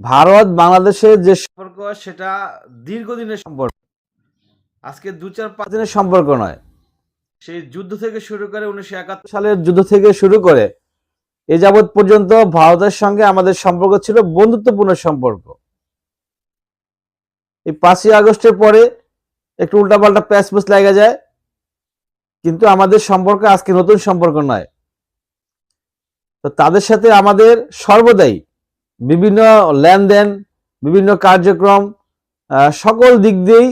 ভারত বাংলাদেশের যে সম্পর্ক, সেটা দীর্ঘদিনের সম্পর্ক। আজকে দু চার পাঁচ দিনের সম্পর্ক নয়। সেই যুদ্ধ থেকে শুরু করে উনিশশো একাত্তর সালের যুদ্ধ থেকে শুরু করে এ যাবৎ পর্যন্ত ভারতের সঙ্গে আমাদের সম্পর্ক ছিল বন্ধুত্বপূর্ণ সম্পর্ক। এই পাঁচই আগস্টের পরে একটু উল্টাপাল্টা প্যাচ পুচ লাগা যায়, কিন্তু আমাদের সম্পর্ক আজকে নতুন সম্পর্ক নয়। তো তাদের সাথে আমাদের সর্বদাই বিভিন্ন লেনদেন, বিভিন্ন কার্যক্রম সকল দিক দিয়েই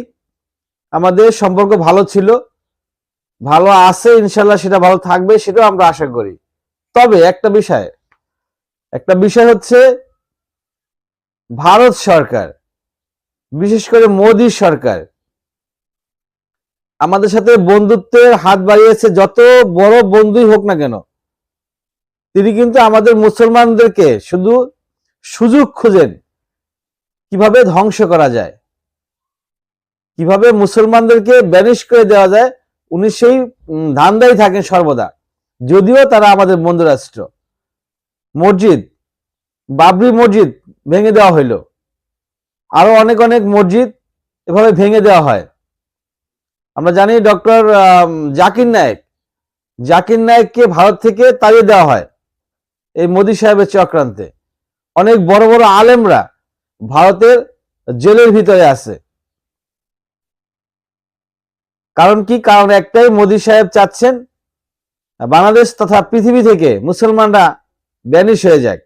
আমাদের সম্পর্ক ভালো ছিল। ভালো আছে ইনশাল্লাহ, সেটা ভালো থাকবে, সেটাও আমরা আশা করি। তবে একটা বিষয় একটা বিষয় হচ্ছে ভারত সরকার, বিশেষ করে মোদী সরকার, আমাদের সাথে বন্ধুত্বের হাত বাড়িয়েছে, যত বড় বন্ধুই হোক না কেন, তিনি কিন্তু আমাদের মুসলমানদেরকে শুধু সুযোগ খুঁজেন। কীভাবে ধ্বংস করা যায়? কীভাবে মুসলমানদেরকে ব্যানিশ করে দেওয়া যায়? উনি সেই ধান্দাই থাকেন সর্বদা। যদিও তারা আমাদের বন্ধু রাষ্ট্র মসজিদ, বাবরি মসজিদ ভেঙে দেওয়া হইল। আরও অনেক অনেক মসজিদ এভাবে ভেঙে দেওয়া হয়। আমরা জানি ডক্টর জাকির নায়েক। জাকির নায়েককে ভারত থেকে তাড়িয়ে দেওয়া হয় এই মোদী সাহেবের চক্রান্তে। অনেক বড় বড় আলেমরা ভারতের জেলের ভিতরে আছে। কারণ কি? কারণ একটাই মোদী সাহেব চাচ্ছেন, বাংলাদেশ তথা পৃথিবী থেকে মুসলমানরা ব্যানিশ হয়ে যাক।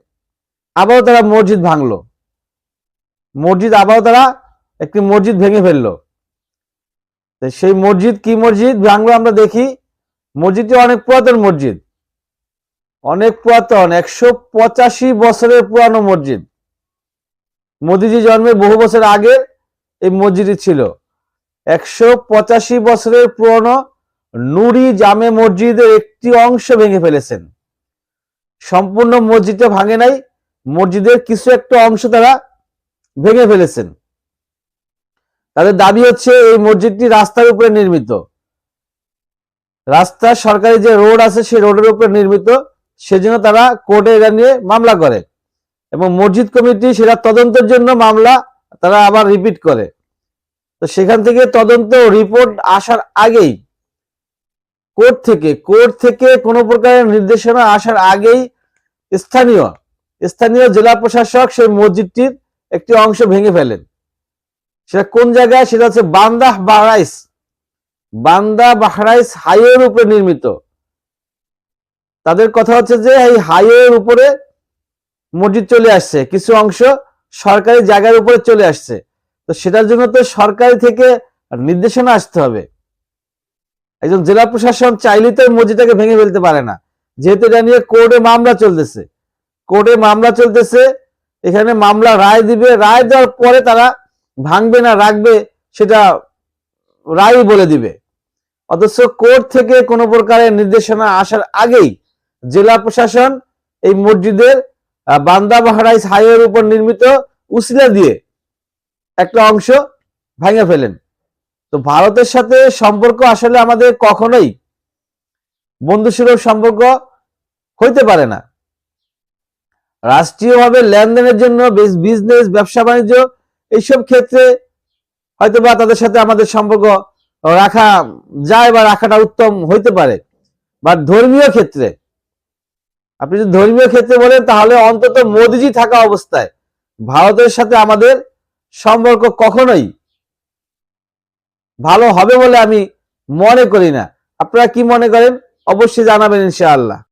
আবারও তারা মসজিদ ভাঙলো। মসজিদ আবারও তারা একটি মসজিদ ভেঙে ফেলল। সেই মসজিদ কি মসজিদ? ভাঙলো আমরা দেখি। মসজিদটি অনেক পুরাতন মসজিদ। অনেক পুরাতন, একশো পঁচাশি বছরের পুরানো মসজিদ। মোদিজি জন্মে বহু বছর আগে এই মসজিদটি ছিল। একশো পঁচাশি বছরের পুরনো নুরি জামে মসজিদের একটি অংশ ভেঙে ফেলেছেন। সম্পূর্ণ মসজিদটা ভাঙে নাই, মসজিদের কিছু একটা অংশ তারা ভেঙে ফেলেছেন। তাদের দাবি হচ্ছে এই মসজিদটি রাস্তার উপরে নির্মিত। রাস্তা সরকারি যে রোড আছে, সেই রোডের উপরে নির্মিত। সেজন্য তারা কোর্টে এটা নিয়ে মামলা করে। এবং মসজিদ কমিটি সেটা তদন্তের জন্য মামলা তারা আবার রিপিট করে। তো সেখান থেকে তদন্ত রিপোর্ট আসার আগেই কোর্ট থেকে কোর্ট থেকে কোনো প্রকারের নির্দেশনা আসার আগেই স্থানীয় স্থানীয় জেলা প্রশাসক সেই মসজিদটির একটি অংশ ভেঙে ফেলেন। সেটা কোন জায়গায়? সেটা হচ্ছে বান্দা বাহরাইস বান্দা বাহরাইস হাইওয়ের উপরে নির্মিত। তাদের কথা হচ্ছে যে এই হাইওয়ের উপরে মসজিদ চলে আসছে, কিছু অংশ সরকারি জায়গার উপরে চলে আসছে। তো সেটার জন্য তো সরকারি থেকে নির্দেশনা আসতে হবে। একজন জেলা প্রশাসন চাইলে তো মসজিদটাকে ভেঙে ফেলতে পারে না। যেহেতু এটা নিয়ে কোর্টে মামলা চলতেছে। কোর্টে মামলা চলতেছে, এখানে মামলা রায় দিবে। রায় দেওয়ার পরে তারা ভাঙবে না, রাখবে, সেটা রায় বলে দিবে। অথচ কোর্ট থেকে কোনো প্রকারের নির্দেশনা আসার আগেই জেলা প্রশাসন এই মসজিদের বান্দা বাহারাইস হাইওয়ের উপর নির্মিত উসিলা দিয়ে একটা অংশ ভেঙে ফেলেন। তো ভারতের সাথে সম্পর্ক আসলে আমাদের কখনোই বন্ধুসুলভ সম্পর্ক হইতে পারে না। রাষ্ট্রীয়ভাবে লেনদেনের জন্য বিজনেস, ব্যবসা বাণিজ্য এইসব ক্ষেত্রে হয়তো বা তাদের সাথে আমাদের সম্পর্ক রাখা যায় বা রাখাটা উত্তম হইতে পারে। বা ধর্মীয় ক্ষেত্রে আপনি যদি ধর্মীয় ক্ষেত্রে বলেন, তাহলে অন্তত মোদিজি থাকা অবস্থায় ভারতের সাথে আমাদের সম্পর্ক কখনোই ভালো হবে বলে আমি মনে করি না। আপনারা কি মনে করেন? অবশ্যই জানাবেন ইনশাআল্লাহ।